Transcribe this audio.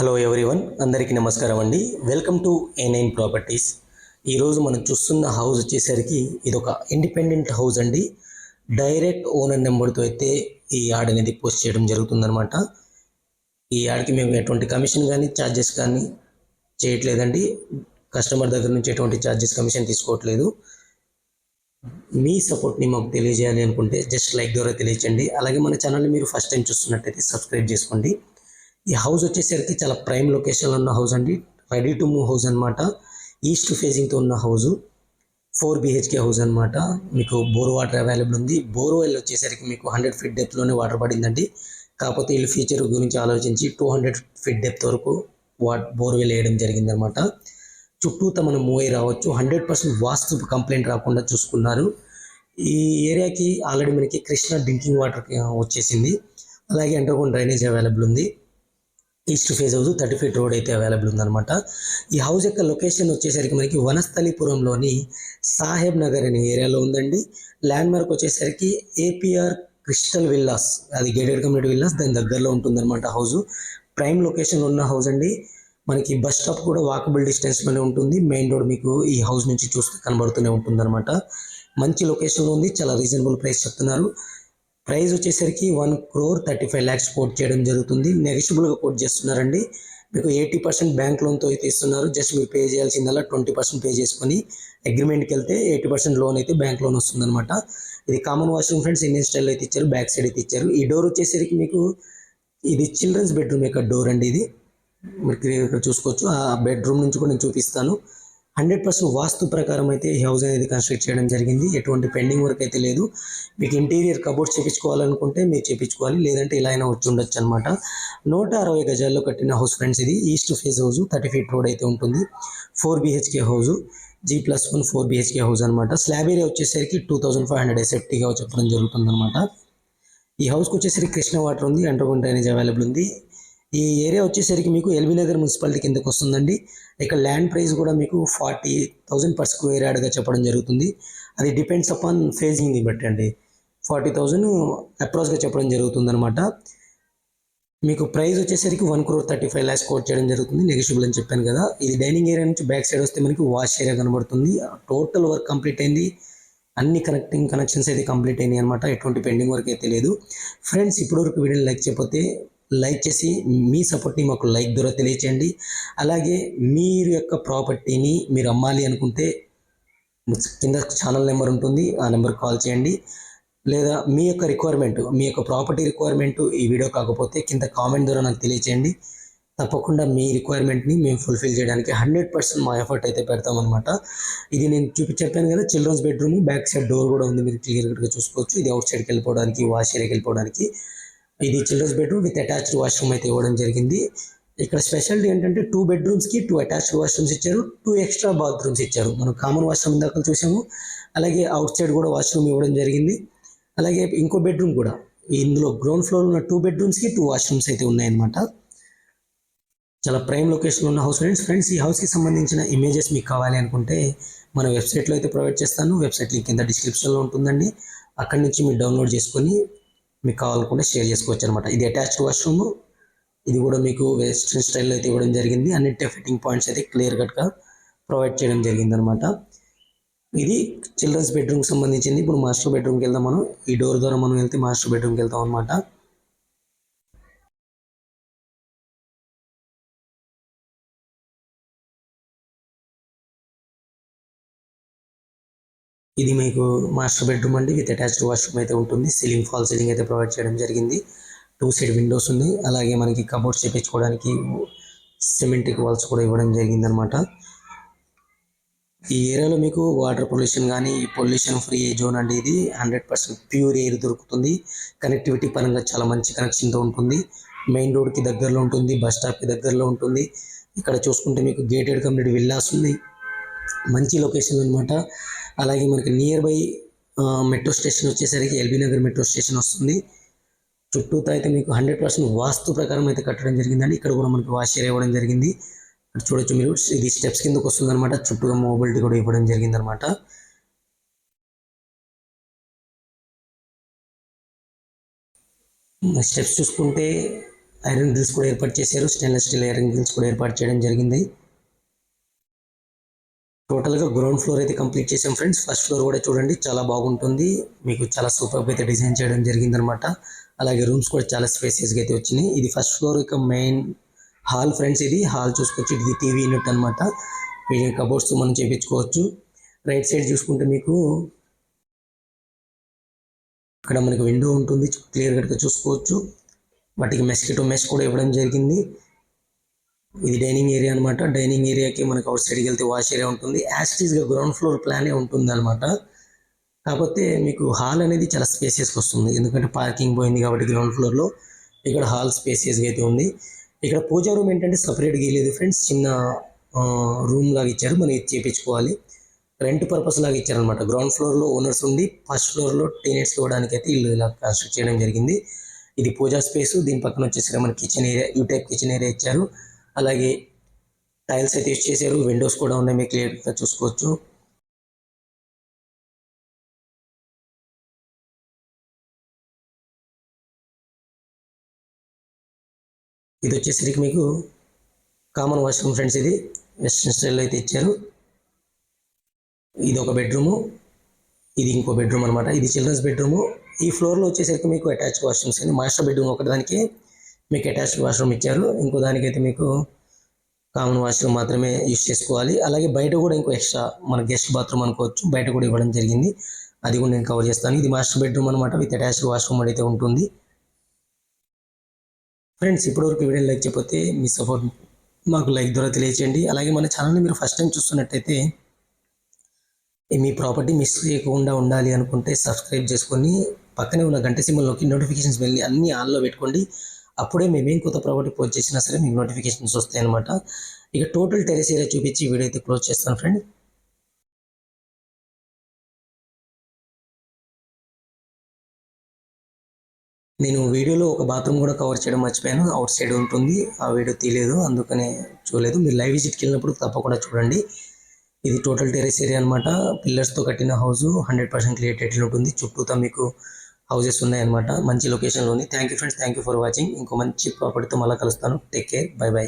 Hello everyone అందరికీ నమస్కారం అండి. Welcome to A nine properties ఈరోజు మనం చూస్తున్న హౌస్ వచ్చేసరికి ఇది ఒక ఇండిపెండెంట్ హౌస్ అండి డైరెక్ట్ ఓనర్ నెంబర్తో అయితే ఈ యాడ్ అనేది పోస్ట్ చేయడం జరుగుతుందనమాట ఈ యాడ్కి మేము ఎటువంటి కమిషన్ కానీ ఛార్జెస్ కానీ చేయట్లేదండి. కస్టమర్ దగ్గర నుంచి ఎటువంటి ఛార్జెస్ కమిషన్ తీసుకోవట్లేదు. మీ సపోర్ట్ని మాకు తెలియజేయాలి అనుకుంటే జస్ట్ లైక్ ద్వారా తెలియచేయండి అలాగే మన ఛానల్ని మీరు ఫస్ట్ టైం చూస్తున్నట్టయితే సబ్స్క్రైబ్ చేసుకోండి. ఈ హౌస్ వచ్చేసరికి చాలా ప్రైమ్ లొకేషన్లో ఉన్న హౌస్ అండి. రెడీ టు మూవ్ హౌస్ అనమాట ఈస్ట్ ఫేసింగ్తో ఉన్న హౌస్. ఫోర్ బిహెచ్కే హౌస్ అనమాట మీకు బోర్ వాటర్ అవైలబుల్ ఉంది. బోర్వెల్ వచ్చేసరికి మీకు హండ్రెడ్ ఫీట్ డెప్త్లోనే వాటర్ పడిందండి. కాకపోతే వీళ్ళు ఫ్యూచర్ గురించి ఆలోచించి టూ హండ్రెడ్ ఫీట్ డెప్త్ వరకు వాట్ బోర్వెల్ వేయడం జరిగిందనమాట చుట్టూత మనం మూవ్ అయి రావచ్చు. హండ్రెడ్ పర్సెంట్ వాస్తు కంప్లైంట్ రాకుండా చూసుకున్నారు. ఈ ఏరియాకి ఆల్రెడీ మనకి కృష్ణ డ్రింకింగ్ వాటర్ వచ్చేసింది. అలాగే అండర్గ్రౌండ్ డ్రైనేజ్ అవైలబుల్ ఉంది. East face house thirty feet road అయితే అవైలబుల్ ఉందన్నమాట. ఈ హౌస్ యొక్క లొకేషన్ వచ్చేసరికి మనకి వనస్థలిపురంలోని సాహెబ్ నగర్ అనే ఏరియాలో ఉందండి. ల్యాండ్ మార్క్ వచ్చేసరికి ఏపీఆర్ క్రిస్టల్ విల్లాస్ అది గేటెడ్ కమ్యూనిటీ విల్లాస్ దాని దగ్గరలో ఉంటుందన్నమాట హౌస్. ప్రైమ్ లొకేషన్లో ఉన్న హౌస్ అండి. మనకి బస్ స్టాప్ కూడా వాకబుల్ డిస్టెన్స్లోనే ఉంటుంది. మెయిన్ రోడ్ మీకు ఈ హౌస్ నుంచి చూస్తే కనబడుతూనే ఉంటుందన్నమాట. మంచి లొకేషన్లో ఉంది. చాలా రీజనబుల్ ప్రైస్ చెప్తున్నారు. ప్రైస్ వచ్చేసరికి one crore thirty five lakhs quote చేయడం జరుగుతుంది. నెగిషియబుల్గా కోట్ చేస్తున్నారండి. మీకు ఎయిటీ పర్సెంట్ బ్యాంక్ లోన్తో అయితే ఇస్తున్నారు. జస్ట్ మీరు పే చేయాల్సిందల్లా ట్వంటీ పర్సెంట్ పే చేసుకొని అగ్రిమెంట్కి వెళ్తే ఎయిటీ పర్సెంట్ లోన్ అయితే బ్యాంక్ లోన్ వస్తుందన్నమాట. ఇది common washroom friends Indian style అయితే ఇచ్చారు. బ్యాక్ సైడ్ అయితే ఇచ్చారు. ఈ డోర్ వచ్చేసరికి మీకు ఇది చిల్డ్రన్స్ బెడ్రూమ్ యొక్క డోర్ అండి ఇది. మీరు ఇక్కడ చూసుకోవచ్చు. ఆ బెడ్రూమ్ నుంచి కూడా నేను చూపిస్తాను. హండ్రెడ్ పర్సెంట్ వాస్తు ప్రకారం అయితే ఈ హౌస్ అనేది కన్స్ట్రక్ట్ చేయడం జరిగింది. ఎటువంటి పెండింగ్ వర్క్ అయితే లేదు. మీకు ఇంటీరియర్ కబోర్డ్స్ చేయించుకోవాలనుకుంటే మీరు చేయించుకోవాలి లేదంటే ఇలా అయినా వచ్చి ఉండొచ్చు అనమాట నూట అరవై గజాల్లో కట్టిన హౌస్ ఫ్రెండ్స్ ఇది east face house thirty feet road అయితే ఉంటుంది. Four BHK house G plus one four BHK house అనమాట స్లాబ్ ఏరియా వచ్చేసరికి టూ థౌసండ్ ఫైవ్ హండ్రెడ్ సేఫ్టీగా చెప్పడం జరుగుతుంది అనమాట ఈ హౌస్కి వచ్చేసరికి కృష్ణ వాటర్ ఉంది అండర్గ్రౌండ్ డ్రైనేజ్ అవైలబుల్ ఉంది. ఈ ఏరియా వచ్చేసరికి మీకు ఎల్బీ నగర్ మున్సిపాలిటీ కిందకు వస్తుందండి. ఇక్కడ ల్యాండ్ ప్రైస్ కూడా మీకు ఫార్టీ థౌజండ్ పర్ స్క్వేర్ యార్డ్గా చెప్పడం జరుగుతుంది. అది డిపెండ్స్ అపాన్ ఫేజింగ్ని బట్టి అండి. ఫార్టీ థౌజండ్ అప్రాక్స్గా చెప్పడం జరుగుతుంది అనమాట మీకు ప్రైస్ వచ్చేసరికి one crore thirty five lakhs quote చేయడం జరుగుతుంది. నెగిషియబుల్ అని చెప్పాను కదా. ఇది డైనింగ్ ఏరియా నుంచి బ్యాక్ సైడ్ వస్తే మనకి వాష్ ఏరియా కనబడుతుంది. టోటల్ వర్క్ కంప్లీట్ అయింది. అన్ని కనెక్టింగ్ కనెక్షన్స్ అయితే కంప్లీట్ అయినాయి అనమాట ఎటువంటి పెండింగ్ వర్క్ అయితే లేదు. ఫ్రెండ్స్ ఇప్పటివరకు వీడియోని లైక్ చేయకపోతే లైక్ చేసి మీ సపోర్ట్ని మాకు లైక్ ద్వారా తెలియచేయండి. అలాగే మీరు యొక్క ప్రాపర్టీని మీరు అమ్మాలి అనుకుంటే కింద ఛానల్ నెంబర్ ఉంటుంది ఆ నెంబర్ కాల్ చేయండి. లేదా మీ యొక్క రిక్వైర్మెంట్ మీ యొక్క ప్రాపర్టీ రిక్వైర్మెంట్ ఈ వీడియో కాకపోతే కింద కామెంట్ ద్వారా నాకు తెలియచేయండి. తప్పకుండా మీ రిక్వైర్మెంట్ని మేము ఫుల్ఫిల్ చేయడానికి హండ్రెడ్ పర్సెంట్ మా ఎఫర్ట్ అయితే పెడతామన్నమాట ఇది నేను చూపి చెప్పాను కదా children's bedroom back side door కూడా ఉంది. మీరు క్లియర్గా చూసుకోవచ్చు. ఇది అవుట్ సైడ్కి వెళ్ళిపోవడానికి వాష్ ఏరియాకి వెళ్ళిపోవడానికి. ఇది children's bedroom with attached washroom అయితే ఇవ్వడం జరిగింది. ఇక్కడ స్పెషాలిటీ ఏంటంటే టూ బెడ్రూమ్స్కి టూ అటాచ్డ్ వాష్రూమ్స్ ఇచ్చారు టూ ఎక్స్ట్రా బాత్రూమ్స్ ఇచ్చారు. మనం కామన్ వాష్రూమ్ ఇందాక చూసాము అలాగే అవుట్ సైడ్ కూడా వాష్రూమ్ ఇవ్వడం జరిగింది. అలాగే ఇంకో బెడ్రూమ్ కూడా. ఇందులో గ్రౌండ్ ఫ్లోర్ ఉన్న టూ బెడ్రూమ్స్కి టూ వాష్రూమ్స్ అయితే ఉన్నాయన్నమాట. చాలా ప్రైమ్ లొకేషన్లో ఉన్న హౌస్ ఫ్రెండ్స్ ఫ్రెండ్స్ ఈ హౌస్కి సంబంధించిన ఇమేజెస్ మీకు కావాలి అనుకుంటే మన వెబ్సైట్లో అయితే ప్రొవైడ్ చేస్తాను. వెబ్సైట్ లింక్ కింద డిస్క్రిప్షన్లో ఉంటుందండి. అక్కడి నుంచి మీరు డౌన్లోడ్ చేసుకొని మీకు కావాలనుకుంటే షేర్ చేసుకోవచ్చు అనమాట ఇది అటాచ్డ్ వాష్రూమ్ ఇది కూడా మీకు వెస్ట్రన్ స్టైల్లో అయితే ఇవ్వడం జరిగింది. అన్ని ఫిట్టింగ్ పాయింట్స్ అయితే క్లియర్ కట్గా ప్రొవైడ్ చేయడం జరిగింది అనమాట ఇది చిల్డ్రన్స్ బెడ్రూమ్కి సంబంధించింది. ఇప్పుడు మాస్టర్ బెడ్రూమ్కి వెళ్దాం మనం. ఈ డోర్ ద్వారా మనం వెళ్తే మాస్టర్ బెడ్రూమ్కి వెళ్తాం అనమాట ఇది మీకు మాస్టర్ బెడ్రూమ్ అండి. విత్ అటాచ్డ్ వాష్రూమ్ అయితే ఉంటుంది. సీలింగ్ ఫాల్ సీలింగ్ అయితే ప్రొవైడ్ చేయడం జరిగింది. టూ సైడ్ విండోస్ ఉంది. అలాగే మనకి కబోర్డ్స్ చేపించుకోవడానికి సిమెంటిక్ వాల్స్ కూడా ఇవ్వడం జరిగింది అనమాట ఈ ఏరియాలో మీకు వాటర్ పొల్యూషన్ కానీ పొల్యూషన్ ఫ్రీ జోన్ అండి ఇది. హండ్రెడ్ పర్సెంట్ ప్యూర్ ఎయిర్ దొరుకుతుంది. కనెక్టివిటీ పరంగా చాలా మంచి కనెక్షన్తో ఉంటుంది. మెయిన్ రోడ్కి దగ్గరలో ఉంటుంది. బస్ స్టాప్కి దగ్గరలో ఉంటుంది. ఇక్కడ చూసుకుంటే మీకు గేటెడ్ కమ్యూనిటీ విల్లాస్ ఉంది. మంచి లొకేషన్ అనమాట అలాగే మనకి నియర్ బై మెట్రో స్టేషన్ వచ్చేసరికి L B Nagar metro station వస్తుంది. చుట్టూతో అయితే మీకు హండ్రెడ్ పర్సెంట్ వాస్తు ప్రకారం అయితే కట్టడం జరిగిందండి. ఇక్కడ కూడా మనకి వాష్ ఇవ్వడం జరిగింది. చూడొచ్చు మీరు. ఇది స్టెప్స్ కిందకు వస్తుందన్నమాట. చుట్టూ చుట్టూగా మొబిలిటీ కూడా ఇవ్వడం జరిగింది అనమాట స్టెప్స్ చూసుకుంటే ఐరన్ గ్రిల్స్ కూడా ఏర్పాటు చేశారు. స్టెయిన్లెస్ స్టీల్ ఐరన్ గ్రిల్స్ కూడా ఏర్పాటు చేయడం జరిగింది. టోటల్గా గ్రౌండ్ ఫ్లోర్ అయితే కంప్లీట్ చేసాం ఫ్రెండ్స్ ఫస్ట్ ఫ్లోర్ కూడా చూడండి చాలా బాగుంటుంది. మీకు చాలా సూపర్ అయితే డిజైన్ చేయడం జరిగిందనమాట అలాగే రూమ్స్ కూడా చాలా స్పేసెస్గా అయితే వచ్చినాయి. ఇది ఫస్ట్ ఫ్లోర్ ఇక మెయిన్ హాల్ ఫ్రెండ్స్ ఇది. హాల్ చూసుకోవచ్చు ఇది టీవీ యూనిట్ అనమాట మీ కబోర్డ్స్ మనం చేపించుకోవచ్చు. రైట్ సైడ్ చూసుకుంటే మీకు ఇక్కడ మనకి విండో ఉంటుంది. క్లియర్ కట్గా చూసుకోవచ్చు. వాటికి మెస్కిటో మెస్ కూడా ఇవ్వడం జరిగింది. ఇది డైనింగ్ ఏరియా అనమాట డైనింగ్ ఏరియాకి మనకి అవుట్ సైడ్కి వెళ్తే వాష్ ఏరియా ఉంటుంది. యాస్టీస్గా గ్రౌండ్ ఫ్లోర్ ప్లానే ఉంటుంది అనమాట కాకపోతే మీకు హాల్ అనేది చాలా స్పేసియస్గా వస్తుంది. ఎందుకంటే పార్కింగ్ పోయింది కాబట్టి గ్రౌండ్ ఫ్లోర్లో ఇక్కడ హాల్ స్పేసియస్గా అయితే ఉంది. ఇక్కడ పూజా రూమ్ ఏంటంటే సపరేట్గా లేదు ఫ్రెండ్స్ చిన్న రూమ్ లాగా ఇచ్చారు. మనం ఇది చేయించుకోవాలి రెంట్ పర్పస్ లాగా ఇచ్చారనమాట గ్రౌండ్ ఫ్లోర్లో ఓనర్స్ ఉండి ఫస్ట్ ఫ్లోర్లో టెనెంట్స్ ఇవ్వడానికి అయితే ఇల్లు ఇలా కన్స్ట్రక్ట్ చేయడం జరిగింది. ఇది పూజా స్పేస్ దీని పక్కన వచ్చేసరికి మన kitchen area U type kitchen area ఇచ్చారు. అలాగే టైల్స్ అయితే యూజ్ చేశారు. విండోస్ కూడా ఉన్నాయి. మీకు క్లియర్గా చూసుకోవచ్చు. ఇది వచ్చేసరికి మీకు కామన్ వాష్రూమ్ ఫ్రెండ్స్ ఇది. వెస్ట్రన్ స్టైల్లో అయితే ఇచ్చారు. ఇది ఒక బెడ్రూము. ఇది ఇంకో బెడ్రూమ్ అనమాట ఇది చిల్డ్రన్స్ బెడ్రూము. ఈ ఫ్లోర్లో వచ్చేసరికి మీకు అటాచ్ వాష్రూమ్స్ అండి. మాస్టర్ బెడ్రూమ్ ఒకటి దానికి మీకు అటాచ్డ్ వాష్రూమ్ ఇచ్చారు. ఇంకో దానికైతే మీకు కామన్ వాష్రూమ్ మాత్రమే యూస్ చేసుకోవాలి. అలాగే బయట కూడా ఇంకో ఎక్స్ట్రా మన గెస్ట్ బాత్రూమ్ అనుకోవచ్చు. బయట కూడా ఇవ్వడం జరిగింది. అది కూడా నేను కవర్ చేస్తాను. ఇది మాస్టర్ బెడ్రూమ్ అనమాట విత్ అటాచ్డ్ వాష్రూమ్ అయితే ఉంటుంది. ఫ్రెండ్స్ ఇప్పటివరకు వీడియో లైక్ చేయకపోతే మీ సపోర్ట్ మాకు లైక్ ద్వారా తెలియచేయండి. అలాగే మన ఛానల్ని మీరు ఫస్ట్ టైం చూస్తున్నట్టయితే మీ ప్రాపర్టీ మిస్ చేయకుండా ఉండాలి అనుకుంటే సబ్స్క్రైబ్ చేసుకొని పక్కనే ఉన్న గంట సింబల్లోకి నోటిఫికేషన్స్ వెళ్ళి అన్ని ఆన్లో పెట్టుకోండి. అప్పుడే మేమేం కొత్త ప్రాపర్టీ పోస్ట్ చేసినా సరే మీకు నోటిఫికేషన్స్ వస్తాయి అనమాట ఇక టోటల్ టెరెస్ ఏరియా చూపించి వీడియో అయితే క్లోజ్ చేస్తాను ఫ్రెండ్ నేను వీడియోలో ఒక బాత్రూమ్ కూడా కవర్ చేయడం మర్చిపోయాను. అవుట్ సైడ్ ఉంటుంది. ఆ వీడియో తీయలేదు. అందుకనే చూడలేదు. మీరు లైవ్ విజిట్కి వెళ్ళినప్పుడు తప్పకుండా చూడండి. ఇది టోటల్ టెరెస్ ఏరియా అనమాట పిల్లర్స్తో కట్టిన house hundred percent clear title ఉంటుంది. చుట్టూతా మీకు హౌసెస్ ఉన్నాయన్నమాట. మంచి లొకేషన్లో ఉంది thank you friends thank you for watching ఇంకో మంచి ప్రాపర్టీతో మళ్ళీ కలుస్తాను. Take care bye by